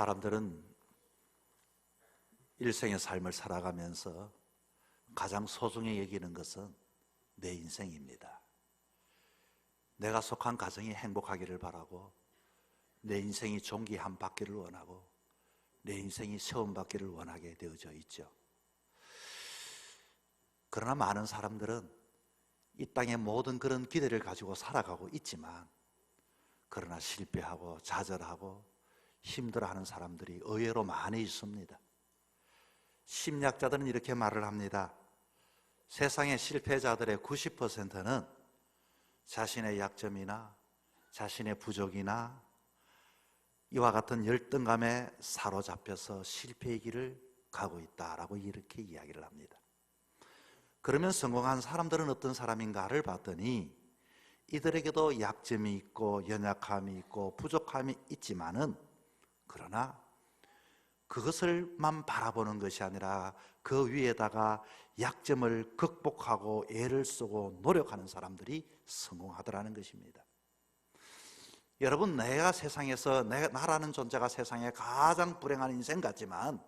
사람들은 일생의 삶을 살아가면서 가장 소중히 여기는 것은 내 인생입니다. 내가 속한 가정이 행복하기를 바라고 내 인생이 존귀한 받기를 원하고 내 인생이 세움 받기를 원하게 되어져 있죠. 그러나 많은 사람들은 이 땅의 모든 그런 기대를 가지고 살아가고 있지만 그러나 실패하고 좌절하고 힘들어하는 사람들이 의외로 많이 있습니다. 심리학자들은 이렇게 말을 합니다. 세상의 실패자들의 90%는 자신의 약점이나 자신의 부족이나 이와 같은 열등감에 사로잡혀서 실패의 길을 가고 있다라고 이렇게 이야기를 합니다. 그러면 성공한 사람들은 어떤 사람인가를 봤더니 이들에게도 약점이 있고 연약함이 있고 부족함이 있지만은 그러나 그것을만 바라보는 것이 아니라 그 위에다가 약점을 극복하고 애를 쓰고 노력하는 사람들이 성공하더라는 것입니다. 여러분, 내가 세상에서 내, 나라는 존재가 세상에 가장 불행한 인생 같지만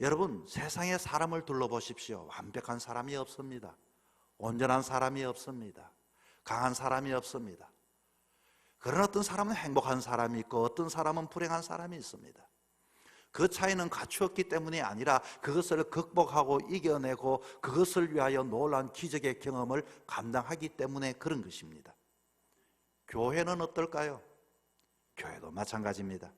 여러분, 세상에 사람을 둘러보십시오. 완벽한 사람이 없습니다. 온전한 사람이 없습니다. 강한 사람이 없습니다. 그런 어떤 사람은 행복한 사람이 있고 어떤 사람은 불행한 사람이 있습니다. 그 차이는 갖추었기 때문이 아니라 그것을 극복하고 이겨내고 그것을 위하여 놀란 기적의 경험을 감당하기 때문에 그런 것입니다. 교회는 어떨까요? 교회도 마찬가지입니다.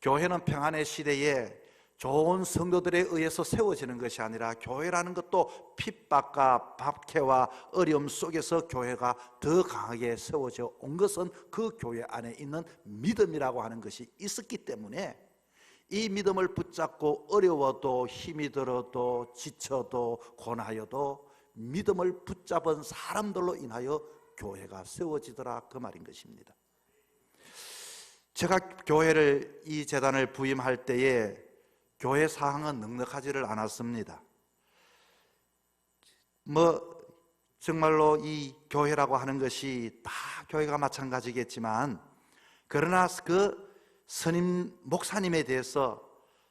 교회는 평안의 시대에 좋은 성도들에 의해서 세워지는 것이 아니라 교회라는 것도 핍박과 박해와 어려움 속에서 교회가 더 강하게 세워져 온 것은 그 교회 안에 있는 믿음이라고 하는 것이 있었기 때문에 이 믿음을 붙잡고 어려워도 힘이 들어도 지쳐도 고나여도 믿음을 붙잡은 사람들로 인하여 교회가 세워지더라 그 말인 것입니다. 제가 교회를 이 재단을 부임할 때에 교회 사항은 넉넉하지를 않았습니다. 뭐 정말로 이 교회라고 하는 것이 다 교회가 마찬가지겠지만 그러나 그 스님 목사님에 대해서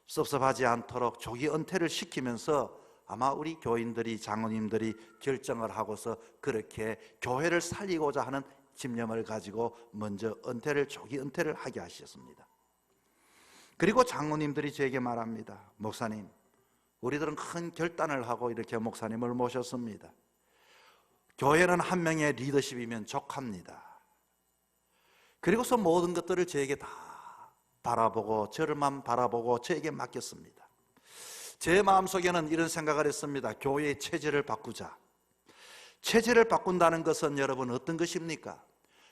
섭섭하지 않도록 조기 은퇴를 시키면서 아마 우리 교인들이 장로님들이 결정을 하고서 그렇게 교회를 살리고자 하는 집념을 가지고 먼저 은퇴를 조기 은퇴를 하게 하셨습니다. 그리고 장로님들이 저에게 말합니다. 목사님, 우리들은 큰 결단을 하고 이렇게 목사님을 모셨습니다. 교회는 한 명의 리더십이면 족합니다. 그리고서 모든 것들을 저에게 다 바라보고 저를만 바라보고 저에게 맡겼습니다. 제 마음속에는 이런 생각을 했습니다. 교회의 체질을 바꾸자. 체질을 바꾼다는 것은 여러분 어떤 것입니까?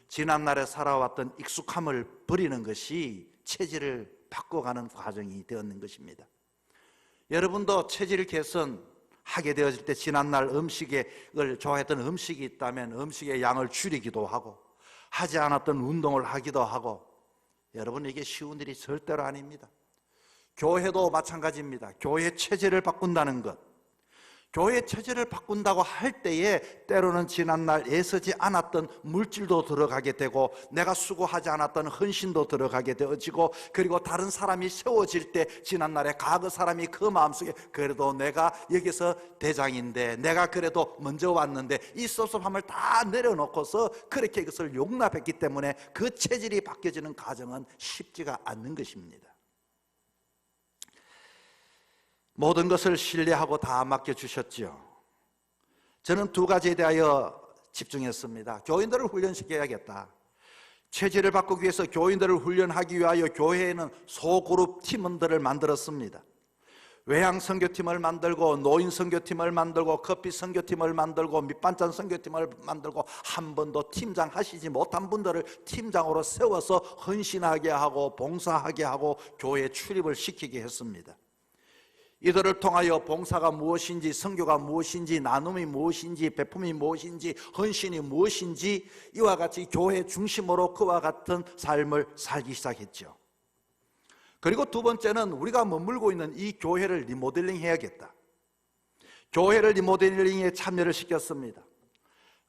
지난날에 살아왔던 익숙함을 버리는 것이 체질을 바꿔가는 과정이 되었는 것입니다. 여러분도 체질 개선 하게 되어질 때 지난날 음식을 좋아했던 음식이 있다면 음식의 양을 줄이기도 하고 하지 않았던 운동을 하기도 하고 여러분 이게 쉬운 일이 절대로 아닙니다. 교회도 마찬가지입니다. 교회 체제를 바꾼다는 것. 교회 체제를 바꾼다고 할 때에 때로는 지난날 애쓰지 않았던 물질도 들어가게 되고 내가 수고하지 않았던 헌신도 들어가게 되어지고 그리고 다른 사람이 세워질 때 지난날에 과거 사람이 그 마음속에 그래도 내가 여기서 대장인데 내가 그래도 먼저 왔는데 이 섭섭함을 다 내려놓고서 그렇게 그것을 용납했기 때문에 그 체질이 바뀌어지는 과정은 쉽지가 않는 것입니다. 모든 것을 신뢰하고 다 맡겨주셨지요. 저는 두 가지에 대하여 집중했습니다. 교인들을 훈련시켜야겠다. 체질을 바꾸기 위해서 교인들을 훈련하기 위하여 교회에는 소그룹 팀원들을 만들었습니다. 외향 선교팀을 만들고 노인 선교팀을 만들고 커피 선교팀을 만들고 밑반찬 선교팀을 만들고 한 번도 팀장 하시지 못한 분들을 팀장으로 세워서 헌신하게 하고 봉사하게 하고 교회 출입을 시키게 했습니다. 이들을 통하여 봉사가 무엇인지, 성교가 무엇인지, 나눔이 무엇인지, 배품이 무엇인지, 헌신이 무엇인지 이와 같이 교회 중심으로 그와 같은 삶을 살기 시작했죠. 그리고 두 번째는 우리가 머물고 있는 이 교회를 리모델링 해야겠다. 교회를 리모델링에 참여를 시켰습니다.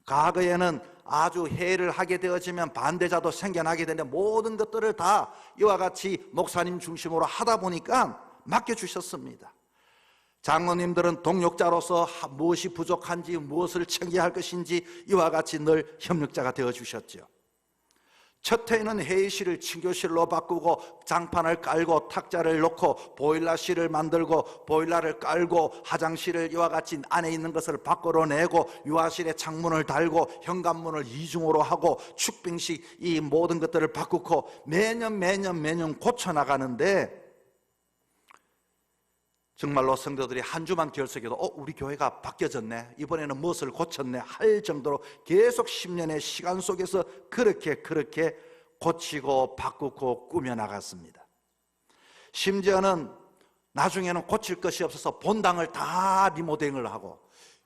과거에는 아주 해를 하게 되어지면 반대자도 생겨나게 되는데 모든 것들을 다 이와 같이 목사님 중심으로 하다 보니까 맡겨주셨습니다. 장로님들은 동역자로서 하- 무엇이 부족한지 무엇을 챙겨야 할 것인지 이와 같이 늘 협력자가 되어 주셨죠. 첫 해에는 회의실을 친교실로 바꾸고 장판을 깔고 탁자를 놓고 보일러실을 만들고 보일러를 깔고 화장실을 이와 같이 안에 있는 것을 밖으로 내고 유아실에 창문을 달고 현관문을 이중으로 하고 축빙식 이 모든 것들을 바꾸고 매년 매년 매년 고쳐 나가는데 정말로 성도들이 한 주만 결석해도 어 우리 교회가 바뀌어졌네. 이번에는 무엇을 고쳤네 할 정도로 계속 10년의 시간 속에서 그렇게 그렇게 고치고 바꾸고 꾸며 나갔습니다. 심지어는 나중에는 고칠 것이 없어서 본당을 다 리모델링을 하고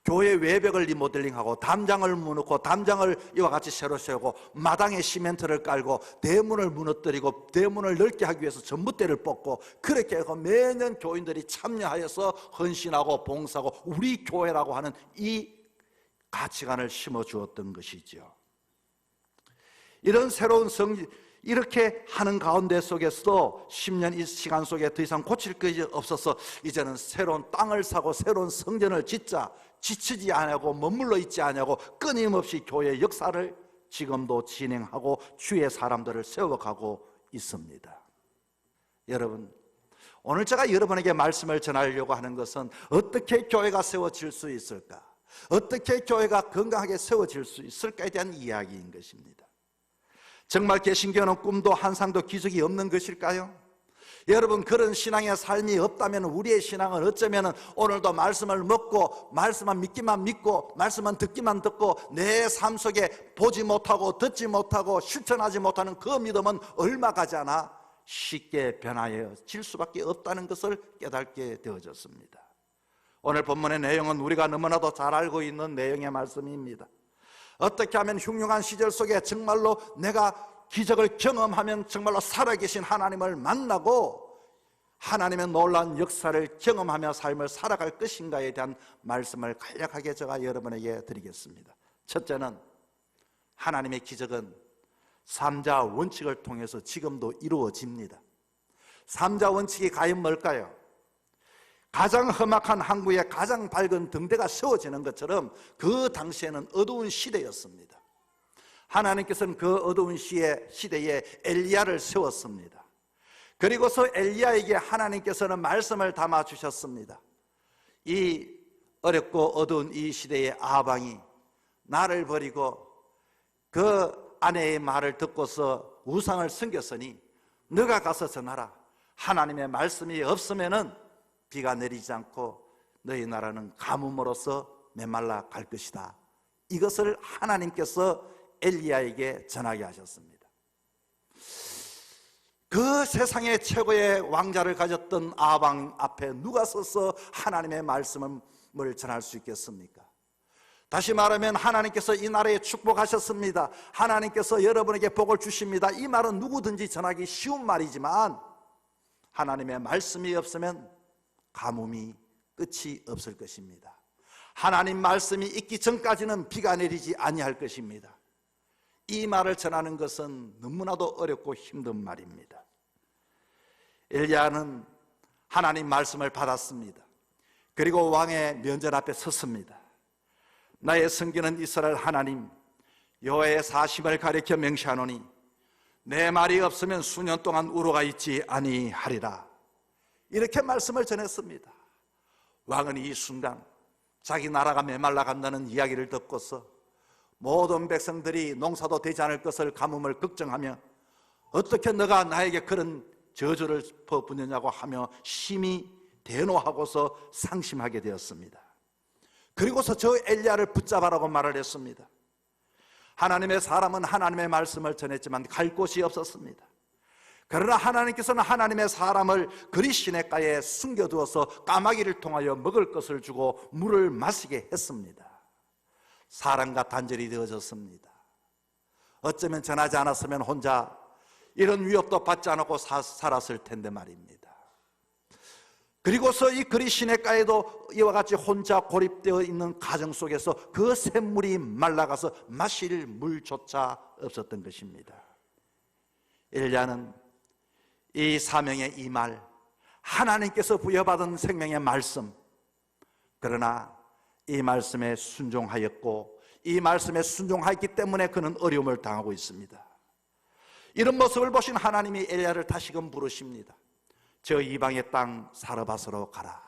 교회 외벽을 리모델링하고 담장을 무너고 담장을 이와 같이 새로 세우고 마당에 시멘트를 깔고 대문을 무너뜨리고 대문을 넓게 하기 위해서 전봇대를 뽑고 그렇게 해서 매년 교인들이 참여하여서 헌신하고 봉사하고 우리 교회라고 하는 이 가치관을 심어 주었던 것이죠. 이런 새로운 성 이렇게 하는 가운데 속에서도 10년 이 시간 속에 더 이상 고칠 것이 없어서 이제는 새로운 땅을 사고 새로운 성전을 짓자 지치지 않고 머물러 있지 않냐고 끊임없이 교회 역사를 지금도 진행하고 주의 사람들을 세워가고 있습니다. 여러분 오늘 제가 여러분에게 말씀을 전하려고 하는 것은 어떻게 교회가 세워질 수 있을까? 어떻게 교회가 건강하게 세워질 수 있을까에 대한 이야기인 것입니다. 정말 개신교는 꿈도 한상도 기적이 없는 것일까요? 여러분 그런 신앙의 삶이 없다면 우리의 신앙은 어쩌면 오늘도 말씀을 먹고 말씀만 믿기만 믿고 말씀만 듣기만 듣고 내 삶 속에 보지 못하고 듣지 못하고 실천하지 못하는 그 믿음은 얼마 가지 않아 쉽게 변하여질 수밖에 없다는 것을 깨닫게 되어졌습니다. 오늘 본문의 내용은 우리가 너무나도 잘 알고 있는 내용의 말씀입니다. 어떻게 하면 흉흉한 시절 속에 정말로 내가 기적을 경험하면 정말로 살아계신 하나님을 만나고 하나님의 놀라운 역사를 경험하며 삶을 살아갈 것인가에 대한 말씀을 간략하게 제가 여러분에게 드리겠습니다. 첫째는 하나님의 기적은 삼자 원칙을 통해서 지금도 이루어집니다. 삼자 원칙이 과연 뭘까요? 가장 험악한 항구에 가장 밝은 등대가 세워지는 것처럼 그 당시에는 어두운 시대였습니다. 하나님께서는 그 어두운 시의 시대에 엘리야를 세웠습니다. 그리고서 엘리야에게 하나님께서는 말씀을 담아 주셨습니다. 이 어렵고 어두운 이 시대의 아방이 나를 버리고 그 아내의 말을 듣고서 우상을 섬겼으니 너가 가서 전하라. 하나님의 말씀이 없으면은 비가 내리지 않고 너희 나라는 가뭄으로써 메말라 갈 것이다. 이것을 하나님께서 엘리야에게 전하게 하셨습니다. 그 세상의 최고의 왕자를 가졌던 아방 앞에 누가 서서 하나님의 말씀을 전할 수 있겠습니까? 다시 말하면 하나님께서 이 나라에 축복하셨습니다. 하나님께서 여러분에게 복을 주십니다. 이 말은 누구든지 전하기 쉬운 말이지만 하나님의 말씀이 없으면 가뭄이 끝이 없을 것입니다. 하나님 말씀이 있기 전까지는 비가 내리지 아니할 것입니다. 이 말을 전하는 것은 너무나도 어렵고 힘든 말입니다. 엘리야는 하나님 말씀을 받았습니다. 그리고 왕의 면전 앞에 섰습니다. 나의 성기는 이스라엘 하나님 여호와의 사심을 가리켜 명시하노니 내 말이 없으면 수년 동안 우로가 있지 아니하리라. 이렇게 말씀을 전했습니다. 왕은 이 순간 자기 나라가 메말라 간다는 이야기를 듣고서 모든 백성들이 농사도 되지 않을 것을 가뭄을 걱정하며 어떻게 너가 나에게 그런 저주를 퍼붓느냐고 하며 심히 대노하고서 상심하게 되었습니다. 그리고서 저 엘리야를 붙잡아라고 말을 했습니다. 하나님의 사람은 하나님의 말씀을 전했지만 갈 곳이 없었습니다. 그러나 하나님께서는 하나님의 사람을 그리 시냇가에 숨겨두어서 까마귀를 통하여 먹을 것을 주고 물을 마시게 했습니다. 사랑과 단절이 되어졌습니다. 어쩌면 전하지 않았으면 혼자 이런 위협도 받지 않고 사, 살았을 텐데 말입니다. 그리고서 이 그리 시내가에도 이와 같이 혼자 고립되어 있는 가정 속에서 그 샘물이 말라가서 마실 물조차 없었던 것입니다. 엘리야는 이 사명의 이 말, 하나님께서 부여받은 생명의 말씀, 그러나 이 말씀에 순종하였고 이 말씀에 순종하였기 때문에 그는 어려움을 당하고 있습니다. 이런 모습을 보신 하나님이 엘리야를 다시금 부르십니다. 저 이방의 땅 사르밧으로 가라.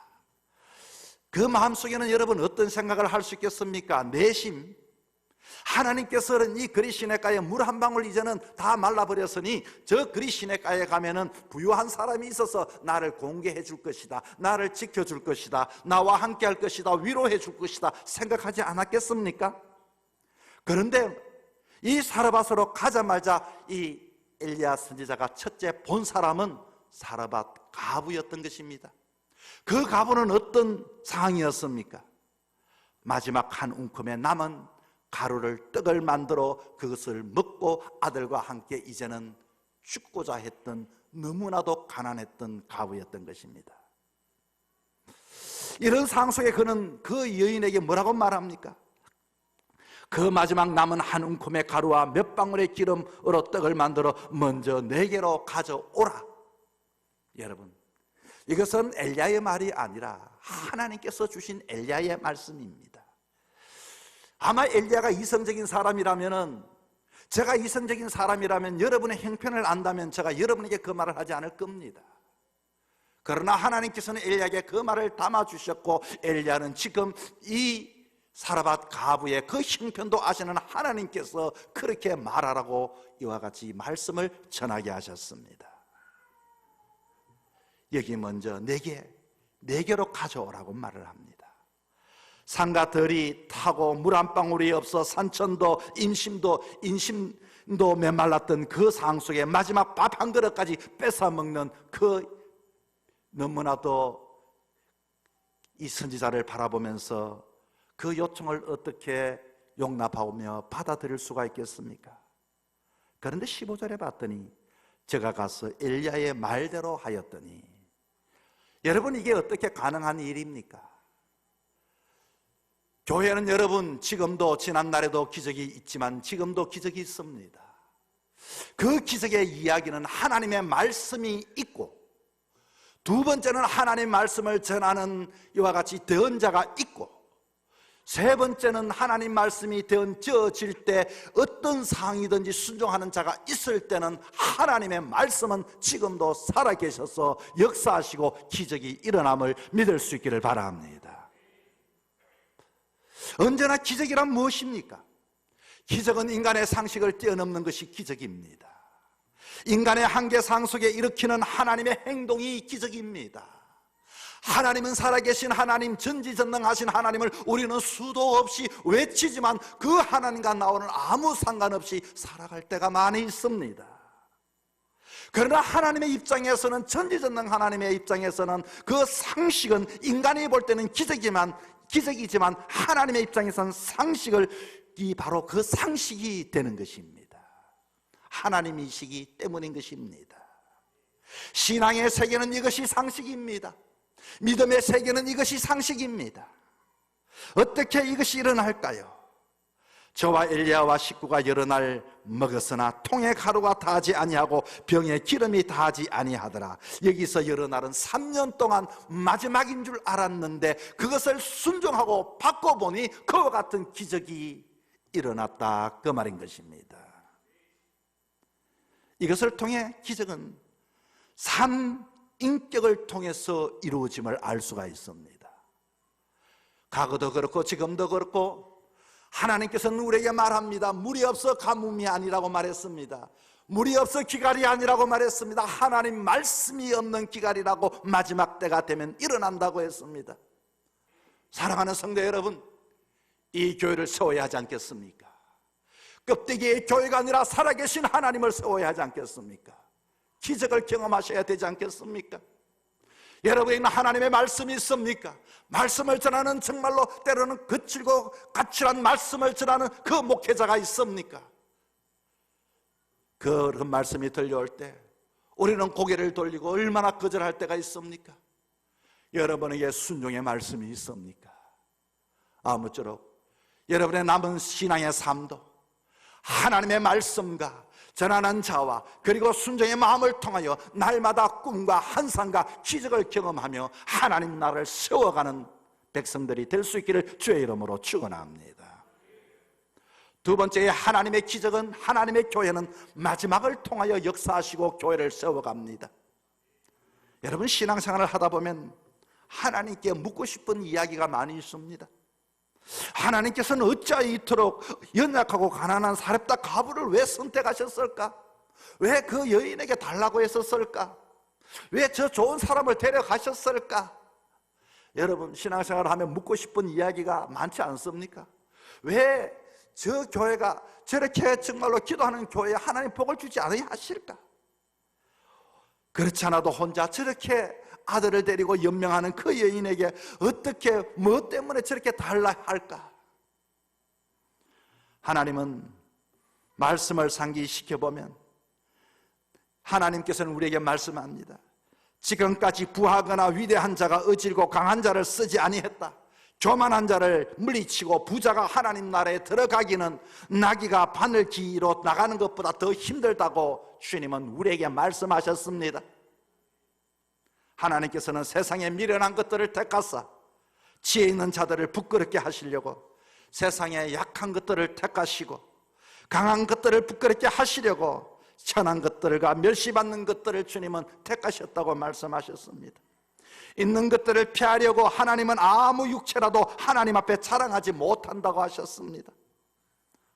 그 마음속에는 여러분 어떤 생각을 할 수 있겠습니까? 내심 하나님께서는 이 그리 시내가에 물한 방울 이제는 다 말라버렸으니 저 그리 시내가에 가면은 부유한 사람이 있어서 나를 공개해 줄 것이다. 나를 지켜줄 것이다. 나와 함께 할 것이다. 위로해 줄 것이다. 생각하지 않았겠습니까? 그런데 이 사르밧으로 가자마자 이 엘리야 선지자가 첫째 본 사람은 사르밧 가부였던 것입니다. 그 가부는 어떤 상황이었습니까? 마지막 한 움큼에 남은 가루를 떡을 만들어 그것을 먹고 아들과 함께 이제는 죽고자 했던 너무나도 가난했던 가부였던 것입니다. 이런 상황 속에 그는 그 여인에게 뭐라고 말합니까? 그 마지막 남은 한 움큼의 가루와 몇 방울의 기름으로 떡을 만들어 먼저 내게로 가져오라. 여러분, 이것은 엘리야의 말이 아니라 하나님께서 주신 엘리야의 말씀입니다. 아마 엘리야가 이성적인 사람이라면은 제가 이성적인 사람이라면 여러분의 형편을 안다면 제가 여러분에게 그 말을 하지 않을 겁니다. 그러나 하나님께서는 엘리야에게 그 말을 담아 주셨고 엘리야는 지금 이 사라밧 가부의 그 형편도 아시는 하나님께서 그렇게 말하라고 이와 같이 말씀을 전하게 하셨습니다. 여기 먼저 내게 내게로 가져오라고 말을 합니다. 산과 들이 타고 물 한 방울이 없어 산천도 임심도 인심도 메말랐던 그상 속에 마지막 밥 한 그릇까지 뺏어 먹는 그 너무나도 이 선지자를 바라보면서 그 요청을 어떻게 용납하며 받아들일 수가 있겠습니까? 그런데 15절에 봤더니 제가 가서 엘리야의 말대로 하였더니 여러분 이게 어떻게 가능한 일입니까? 교회는 여러분 지금도 지난날에도 기적이 있지만 지금도 기적이 있습니다. 그 기적의 이야기는 하나님의 말씀이 있고 두 번째는 하나님 말씀을 전하는 이와 같이 대언자가 있고 세 번째는 하나님 말씀이 되어질 때 어떤 상황이든지 순종하는 자가 있을 때는 하나님의 말씀은 지금도 살아계셔서 역사하시고 기적이 일어남을 믿을 수 있기를 바랍니다. 언제나 기적이란 무엇입니까? 기적은 인간의 상식을 뛰어넘는 것이 기적입니다. 인간의 한계 상속에 일으키는 하나님의 행동이 기적입니다. 하나님은 살아계신 하나님, 전지전능하신 하나님을 우리는 수도 없이 외치지만 그 하나님과 나오는 아무 상관없이 살아갈 때가 많이 있습니다. 그러나 하나님의 입장에서는 전지전능 하나님의 입장에서는 그 상식은 인간이 볼 때는 기적이지만 기적이지만 하나님의 입장에서는 상식을 이 바로 그 상식이 되는 것입니다. 하나님이시기 때문인 것입니다. 신앙의 세계는 이것이 상식입니다. 믿음의 세계는 이것이 상식입니다. 어떻게 이것이 일어날까요? 저와 엘리야와 식구가 여러 날 먹었으나 통에 가루가 다하지 아니하고 병에 기름이 다하지 아니하더라. 여기서 여러 날은 3년 동안 마지막인 줄 알았는데 그것을 순종하고 바꿔보니 그와 같은 기적이 일어났다 그 말인 것입니다. 이것을 통해 기적은 삼 인격을 통해서 이루어짐을 알 수가 있습니다. 과거도 그렇고 지금도 그렇고 하나님께서는 우리에게 말합니다. 물이 없어 가뭄이 아니라고 말했습니다. 물이 없어 기갈이 아니라고 말했습니다. 하나님 말씀이 없는 기갈이라고 마지막 때가 되면 일어난다고 했습니다. 사랑하는 성도 여러분, 이 교회를 세워야 하지 않겠습니까? 껍데기의 교회가 아니라 살아계신 하나님을 세워야 하지 않겠습니까? 기적을 경험하셔야 되지 않겠습니까? 여러분에게는 하나님의 말씀이 있습니까? 말씀을 전하는 정말로 때로는 거칠고 까칠한 말씀을 전하는 그 목회자가 있습니까? 그 말씀이 들려올 때 우리는 고개를 돌리고 얼마나 거절할 때가 있습니까? 여러분에게 순종의 말씀이 있습니까? 아무쪼록 여러분의 남은 신앙의 삶도 하나님의 말씀과 전하는 자와 그리고 순종의 마음을 통하여 날마다 꿈과 환상과 기적을 경험하며 하나님 나라를 세워가는 백성들이 될 수 있기를 주의 이름으로 축원합니다. 두 번째 하나님의 기적은 하나님의 교회는 마지막을 통하여 역사하시고 교회를 세워갑니다. 여러분 신앙생활을 하다 보면 하나님께 묻고 싶은 이야기가 많이 있습니다. 하나님께서는 어찌하여 이토록 연약하고 가난한 사렙다 가부를 왜 선택하셨을까? 왜 그 여인에게 달라고 했었을까? 왜 저 좋은 사람을 데려가셨을까? 여러분 신앙생활을 하면 묻고 싶은 이야기가 많지 않습니까? 왜 저 교회가 저렇게 정말로 기도하는 교회에 하나님 복을 주지 않으 하실까? 그렇지 않아도 혼자 저렇게 아들을 데리고 연명하는 그 여인에게 어떻게 뭐 때문에 저렇게 달라 할까? 하나님은 말씀을 상기시켜 보면 하나님께서는 우리에게 말씀합니다. 지금까지 부하거나 위대한 자가 어질고 강한 자를 쓰지 아니했다. 교만한 자를 물리치고 부자가 하나님 나라에 들어가기는 나귀가 바늘 길로 나가는 것보다 더 힘들다고 주님은 우리에게 말씀하셨습니다. 하나님께서는 세상에 미련한 것들을 택하사 지혜 있는 자들을 부끄럽게 하시려고 세상에 약한 것들을 택하시고 강한 것들을 부끄럽게 하시려고 천한 것들과 멸시받는 것들을 주님은 택하셨다고 말씀하셨습니다. 있는 것들을 피하려고 하나님은 아무 육체라도 하나님 앞에 자랑하지 못한다고 하셨습니다.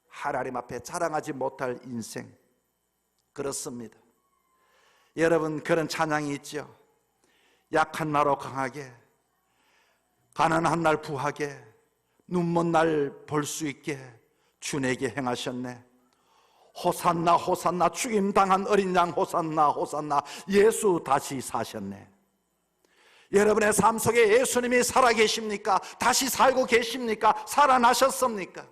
하나님 앞에 자랑하지 못할 인생 그렇습니다. 여러분 그런 찬양이 있죠. 약한 나로 강하게 가난한 날 부하게 눈먼 날 볼 수 있게 주에게 행하셨네. 호산나 호산나 죽임 당한 어린 양 호산나 호산나 예수 다시 사셨네. 여러분의 삶 속에 예수님이 살아 계십니까? 다시 살고 계십니까? 살아나셨습니까?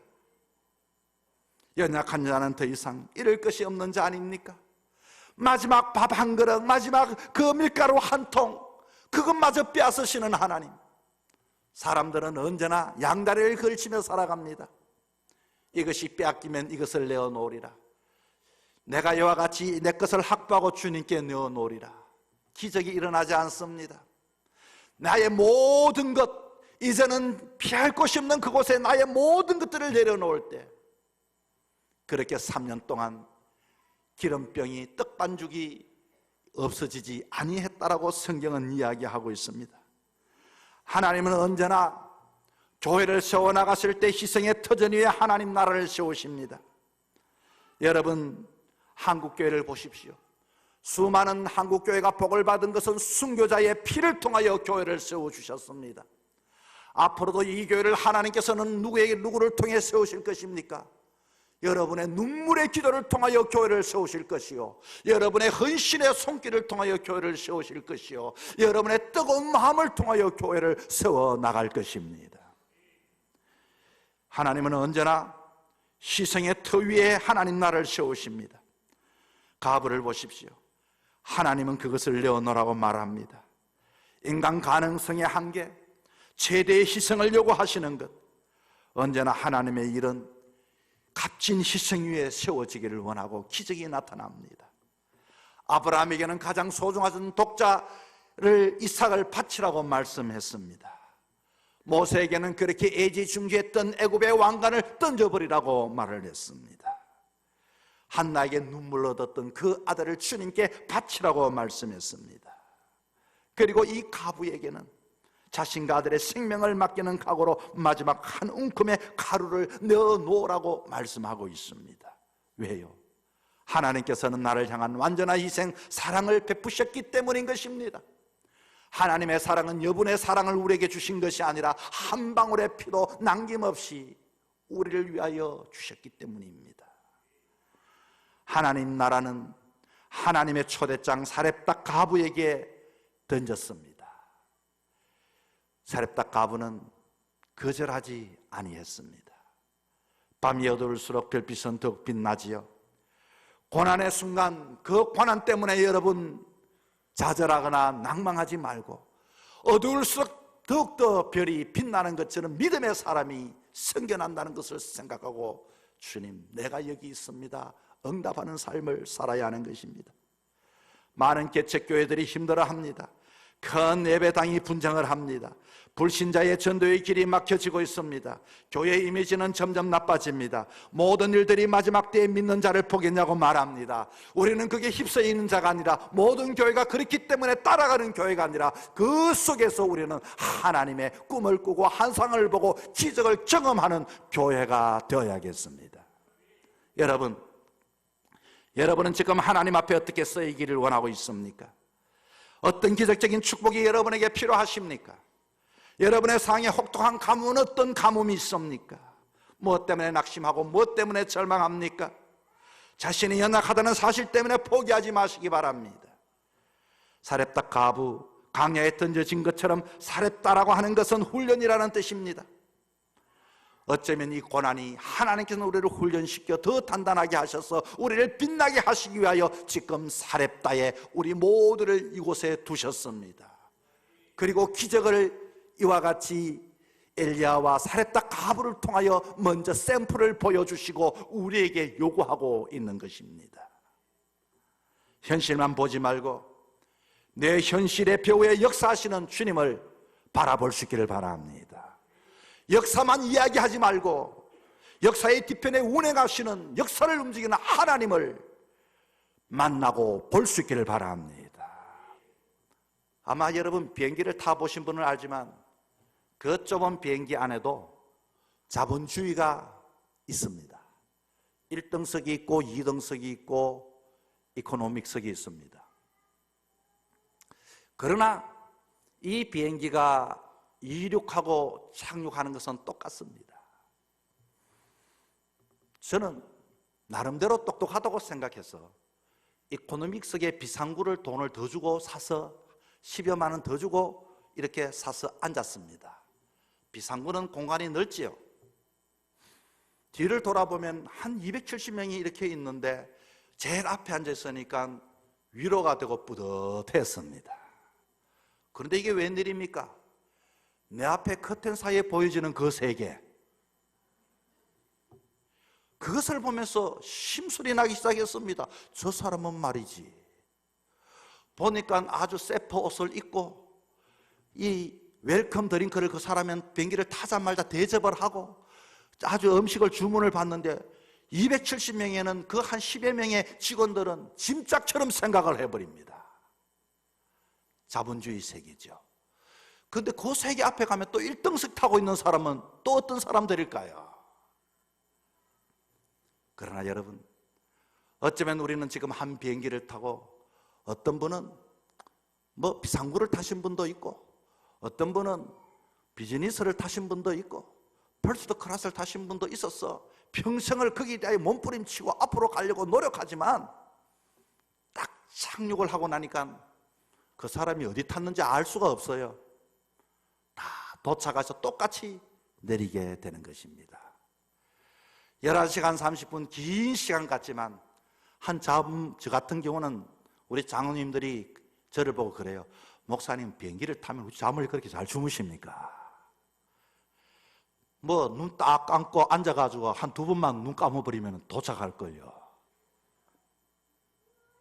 연약한 자는 더 이상 잃을 것이 없는 자 아닙니까? 마지막 밥 한 그릇, 마지막 그 밀가루 한 통, 그것마저 빼앗으시는 하나님. 사람들은 언제나 양다리를 걸치며 살아갑니다. 이것이 빼앗기면 이것을 내어놓으리라. 내가 이와 같이 내 것을 확보하고 주님께 내어놓으리라. 기적이 일어나지 않습니다. 나의 모든 것, 이제는 피할 곳이 없는 그곳에 나의 모든 것들을 내려놓을 때, 그렇게 3년 동안 기름병이 떡반죽이 없어지지 아니했다라고 성경은 이야기하고 있습니다. 하나님은 언제나 교회를 세워 나갔을 때 희생의 터전 위에 하나님 나라를 세우십니다. 여러분 한국 교회를 보십시오. 수많은 한국 교회가 복을 받은 것은 순교자의 피를 통하여 교회를 세워 주셨습니다. 앞으로도 이 교회를 하나님께서는 누구에게 누구를 통해 세우실 것입니까? 여러분의 눈물의 기도를 통하여 교회를 세우실 것이요. 여러분의 헌신의 손길을 통하여 교회를 세우실 것이요. 여러분의 뜨거운 마음을 통하여 교회를 세워 나갈 것입니다. 하나님은 언제나 희생의 터 위에 하나님 나라를 세우십니다. 가부를 보십시오. 하나님은 그것을 내어놓으라고 말합니다. 인간 가능성의 한계, 최대의 희생을 요구하시는 것, 언제나 하나님의 일은 값진 희생 위에 세워지기를 원하고 기적이 나타납니다. 아브라함에게는 가장 소중한 독자를 이삭을 바치라고 말씀했습니다. 모세에게는 그렇게 애지중지했던 애굽의 왕관을 던져버리라고 말을 했습니다. 한나에게 눈물 얻었던 그 아들을 주님께 바치라고 말씀했습니다. 그리고 이 가부에게는 자신과 아들의 생명을 맡기는 각오로 마지막 한 움큼의 가루를 넣어 놓으라고 말씀하고 있습니다. 왜요? 하나님께서는 나를 향한 완전한 희생, 사랑을 베푸셨기 때문인 것입니다. 하나님의 사랑은 여분의 사랑을 우리에게 주신 것이 아니라 한 방울의 피도 남김없이 우리를 위하여 주셨기 때문입니다. 하나님 나라는 하나님의 초대장 사렙다 가부에게 던졌습니다. 사렙다 가부는 거절하지 아니했습니다. 밤이 어두울수록 별빛은 더욱 빛나지요. 고난의 순간 그 고난 때문에 여러분 좌절하거나 낭망하지 말고 어두울수록 더욱더 별이 빛나는 것처럼 믿음의 사람이 생겨난다는 것을 생각하고 주님, 내가 여기 있습니다. 응답하는 삶을 살아야 하는 것입니다. 많은 개척교회들이 힘들어 합니다. 큰 예배당이 분쟁을 합니다. 불신자의 전도의 길이 막혀지고 있습니다. 교회 이미지는 점점 나빠집니다. 모든 일들이 마지막 때에 믿는 자를 보겠냐고 말합니다. 우리는 그게 휩쓸리는 자가 아니라 모든 교회가 그렇기 때문에 따라가는 교회가 아니라 그 속에서 우리는 하나님의 꿈을 꾸고 한상을 보고 기적을 경험하는 교회가 되어야겠습니다. 여러분, 여러분은 지금 하나님 앞에 어떻게 쓰이기를 원하고 있습니까? 어떤 기적적인 축복이 여러분에게 필요하십니까? 여러분의 상에 혹독한 가뭄은 어떤 가뭄이 있습니까? 무엇 때문에 낙심하고 무엇 때문에 절망합니까? 자신이 연약하다는 사실 때문에 포기하지 마시기 바랍니다. 사렙다 가부 강야에 던져진 것처럼 사렙다라고 하는 것은 훈련이라는 뜻입니다. 어쩌면 이 고난이 하나님께서 우리를 훈련시켜 더 단단하게 하셔서 우리를 빛나게 하시기 위하여 지금 사렙다에 우리 모두를 이곳에 두셨습니다. 그리고 기적을 이와 같이 엘리야와 사렙다 가부를 통하여 먼저 샘플을 보여주시고 우리에게 요구하고 있는 것입니다. 현실만 보지 말고 내 현실의 배후에 역사하시는 주님을 바라볼 수 있기를 바랍니다. 역사만 이야기하지 말고 역사의 뒤편에 운행하시는 역사를 움직이는 하나님을 만나고 볼 수 있기를 바랍니다. 아마 여러분 비행기를 타보신 분은 알지만 그 좁은 비행기 안에도 자본주의가 있습니다. 1등석이 있고 2등석이 있고 이코노믹석이 있습니다. 그러나 이 비행기가 이륙하고 착륙하는 것은 똑같습니다. 저는 나름대로 똑똑하다고 생각해서 이코노믹석에 비상구를 돈을 더 주고 사서 10여만 원 더 주고 이렇게 사서 앉았습니다. 비상구는 공간이 넓지요. 뒤를 돌아보면 한 270명이 이렇게 있는데 제일 앞에 앉아 있으니까 위로가 되고 뿌듯했습니다. 그런데 이게 웬일입니까? 내 앞에 커튼 사이에 보여지는 그 세계. 그것을 보면서 심술이 나기 시작했습니다. 저 사람은 말이지. 보니까 아주 세퍼 옷을 입고 이 웰컴 드링크를 그 사람은 비행기를 타자마자 대접을 하고 아주 음식을 주문을 받는데 270명에는 그 한 10여 명의 직원들은 짐짝처럼 생각을 해버립니다. 자본주의 세계죠. 근데 그 세계 앞에 가면 또 1등석 타고 있는 사람은 또 어떤 사람들일까요? 그러나 여러분, 어쩌면 우리는 지금 한 비행기를 타고 어떤 분은 뭐 비상구를 타신 분도 있고 어떤 분은 비즈니스를 타신 분도 있고 퍼스트 클래스를 타신 분도 있었어. 평생을 거기에 대해 몸부림치고 앞으로 가려고 노력하지만 딱 착륙을 하고 나니까 그 사람이 어디 탔는지 알 수가 없어요. 다 도착해서 똑같이 내리게 되는 것입니다. 11시간 30분 긴 시간 같지만 한 잡음, 저 같은 경우는 우리 장로님들이 저를 보고 그래요. 목사님 비행기를 타면 잠을 그렇게 잘 주무십니까? 뭐 눈 딱 감고 앉아가지고 한 두 번만 눈 감아버리면 도착할 거예요.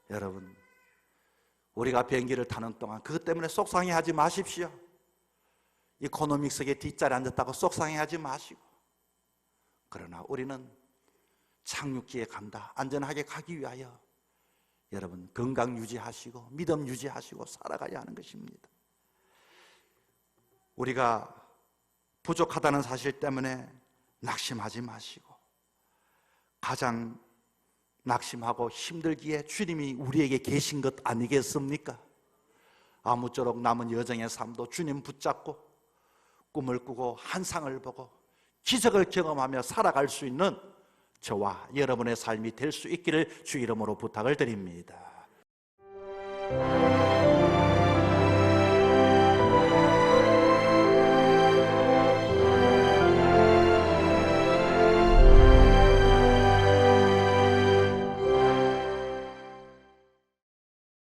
여러분, 우리가 비행기를 타는 동안 그것 때문에 속상해하지 마십시오. 이코노믹스의 뒷자리에 앉았다고 속상해하지 마시고. 그러나 우리는 착륙기에 간다. 안전하게 가기 위하여 여러분 건강 유지하시고 믿음 유지하시고 살아가야 하는 것입니다. 우리가 부족하다는 사실 때문에 낙심하지 마시고 가장 낙심하고 힘들기에 주님이 우리에게 계신 것 아니겠습니까? 아무쪼록 남은 여정의 삶도 주님 붙잡고 꿈을 꾸고 한상을 보고 기적을 경험하며 살아갈 수 있는 저와 여러분의 삶이 될 수 있기를 주 이름으로 부탁을 드립니다.